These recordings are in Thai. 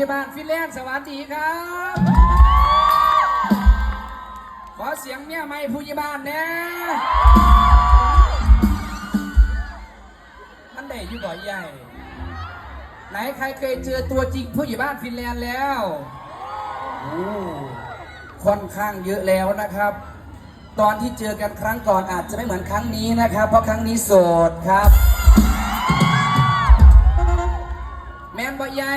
ยาบาลฟินแลนด์สวัสดีครับ ขอเสียงเมียไม่ผู้ยาบาลน่มันได้อยู่บ่อยใหญ่ ไหนใครเคยเจอตัวจริงผู้ใหญ่บ้านฟินแลนด์แล้วค่อนข้างเยอะแล้วนะครับ ตอนที่เจอกันครั้งก่อนอาจจะไม่เหมือนครั้งนี้นะครับ เพราะครั้งนี้โสดครับ แมนบ่ใหญ่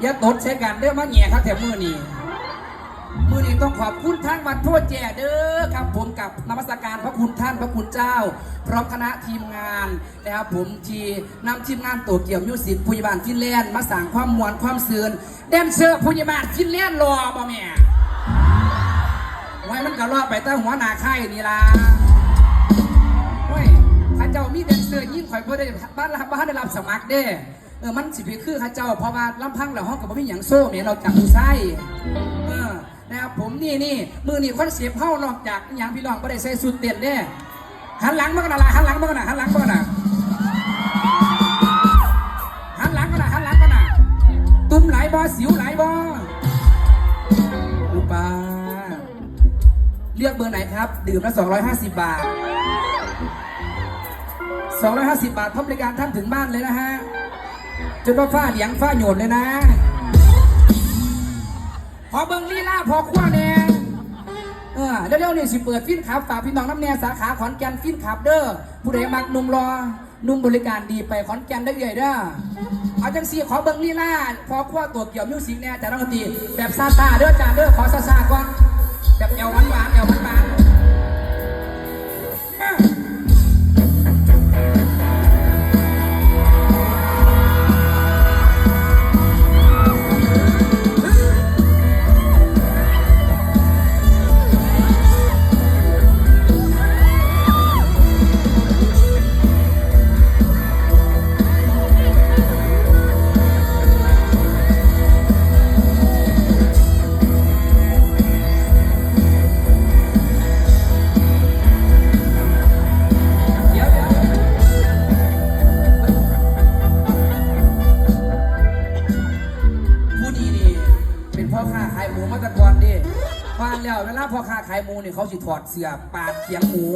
อย่าตดใช้กันเด้อมาแหง่ครับแถวมือนี้มือนี้ต้องขอบคุณท่านวัดโทษแจเด้อครับผมกับนมัสการพระคุณท่านพระคุณเจ้า พร้อมคณะทีมงานนะครับผมที่นำทีมงานตัวเกี่ยวมิวสิกผู้ใหญ่บ้านฟินแลนด์มาสั่งความมวลความเสื่อนแดนเซอร์ผู้ใหญ่บ้านฟินแลนด์รอบ่แม่ไว้มันก็รอไปตั้งหัวหน้าค่นี่ล่ะเฮ้ยข้าเจ้ามีแดนเซอร์ยิ่งข่อยบ่ได้บ้านบ้านได้รับสมัครเด้ เออมันสิไปคือข้าเจ้าเพราะว่าลำพังแล้วห้องกับบ่หยังโซ่เนี่ยเราจับมือไส้เออนะครับผมนี่นี่มือนี่คอนเซปต์เฮานอกจากอหย่างพี่น้องบ่ได้ใส่สุดเต้นเด้หันหลังมากนนะล่ะหันหลังมากนะหันหลังมากนะหันหลังกันนะหันหลังกันนะตุ้มไหลบ่สิวไหลายบ่อุปาเลือกเบอร์ไหนครับ ดื่มละ250 บาท 250 บาทพร้อมบริการท่านถึงบ้านเลยนะฮะ จนว่าฝ้าเหลียงฝ้าโหยนเลยนะ ขอเบิ้งลีลาพอขั้วแน่เออเร็วๆนี่สิเปิดฟินขับฝากพี่น้องน้ำแน่สาขาขอนแก่นฟินขับเด้อผู้ใดมักหนุ่มรอหนุ่มบริการดีไปขอนแก่นได้เลยเด้อเอาจังสีขอเบิ้งลีลาพอขั้วตัวเกี่ยวมิวสิกแน่จากนักดนตรีแบบซาซาๆเด้อจานเด้อขอซาซาๆก่อนแบบแอวหวานๆแอวหวานๆ พ่อค้าขายหมูนี่เขาสิถอดเสื้อปาดเขียงหมู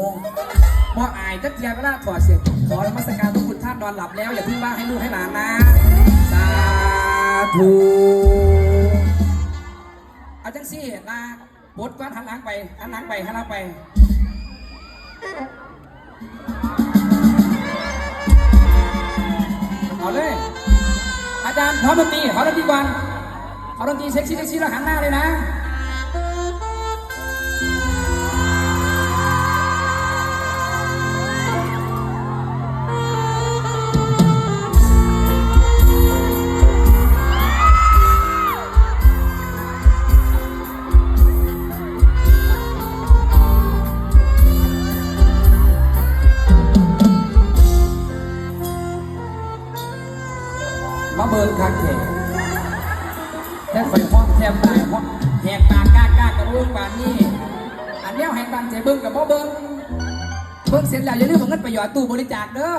พออายจักเทียเวลาถอดเสื้อขอรมัสการทุกคุณท่านนอนหลับแล้ว อย่าเพิ่งว่าให้ลูกให้หลานนะ สาธุเอาจังสิลาบดก่อนหันหลังไปหันหลังไปหันหลังไปเอาเลย อาจารย์ขอดนตรีขอดนตรีก่อนขอดนตรีเซ็กซี่เซ็กซี่แล้วหันหน้าเลยนะ เบิร์นคักแขกแค่ข่อยห้องแทบตายห้องแหกปากกล้ากล้ากระโดดปานนี้ อันเนี้ยให้ตังใจเบิ้งกับบ่เบิ้งเบิ้งเสร็จแล้วอย่าลืมเอาเงินไปหยอดตู้บริจาคเด้อ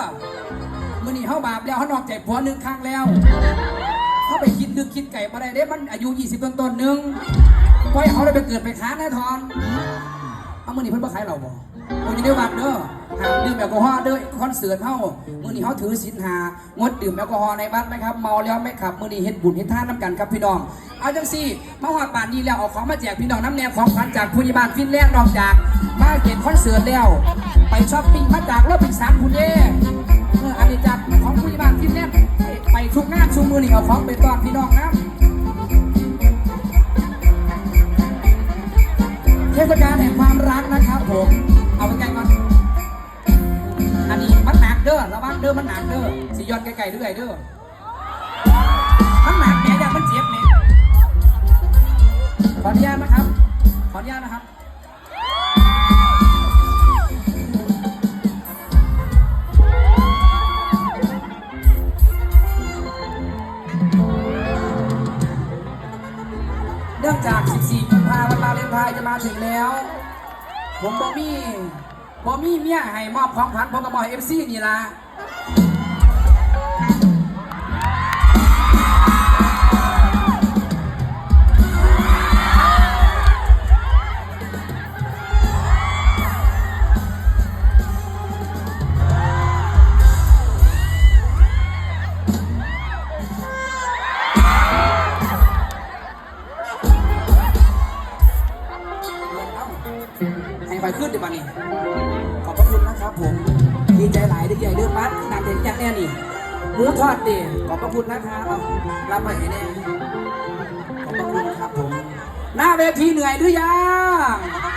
มื้อนี้เฮาบาปแล้วเฮานอกใจผัวหนึ่งครั้งแล้วเขาไปคิดดึกคิดไก่มาได้เด้มันอายุ 20ต้นต้นหนึงปล่อยเขาได้ไปเกิดไปค้าแน่ทอนเอามื้อนี้เพิ่นบ่ขายเราบ่โอ้ยเด้อบัดเด้อ ห้ามดื่มแอลกอฮอล์เด้อคอนเสิร์ตเฮามื้อนี้เฮาถือศีลหางดดื่มแอลกอฮอล์ในบัดนะครับเมาแล้วไม่ขับมื้อนี้เฮ็ดบุญเฮ็ดทานนํกันครับพี่น้องเอาจังซี่มาฮอดป่านนี้แล้วเอาของมาแจกพี่น้องน้ำแนวของขวัญจากผู้ใหญ่บ้านฟินแลนด์นอกจากมาเก็บคอนเสิร์ตแล้ว ไปช้อปปิ้งมาจากรถปิกสามคุณเด้เอออันนี้จากของผู้ใหญ่บ้านฟินแลนด์ไปทุกงานชุมมือนี่เอาของไปต้อนพี่น้องนะเทศกาลแห่งความรักนะครับผม อระวังเด้อมันหนักเด้อสิย้อนไกลๆเรื่อยเด้อมันหนักแกอย่างมันเจ็บเนี่ยขออนุญาตนะครับ ขออนุญาตนะครับเนื่องจาก 14 กุมภาพันธ์วันวาเลนไทน์จะมาถึงแล้ว ผมบอมี่ ผอมีเมียให้มอบของขวัญผอกับมอเอฟซีนี่ละให้ไปขึ้นเดี๋ยวนี้ คุณนะครับผมดีใจหลายได้ใหญ่เรื่องมัดนักเด่นจักแน่นี่หมูทอดเด่นขอบพระคุณนะครับรับไปให้แน่ขอบพระคุณนะครับผม หน้าเวทีเหนื่อยหรือยัง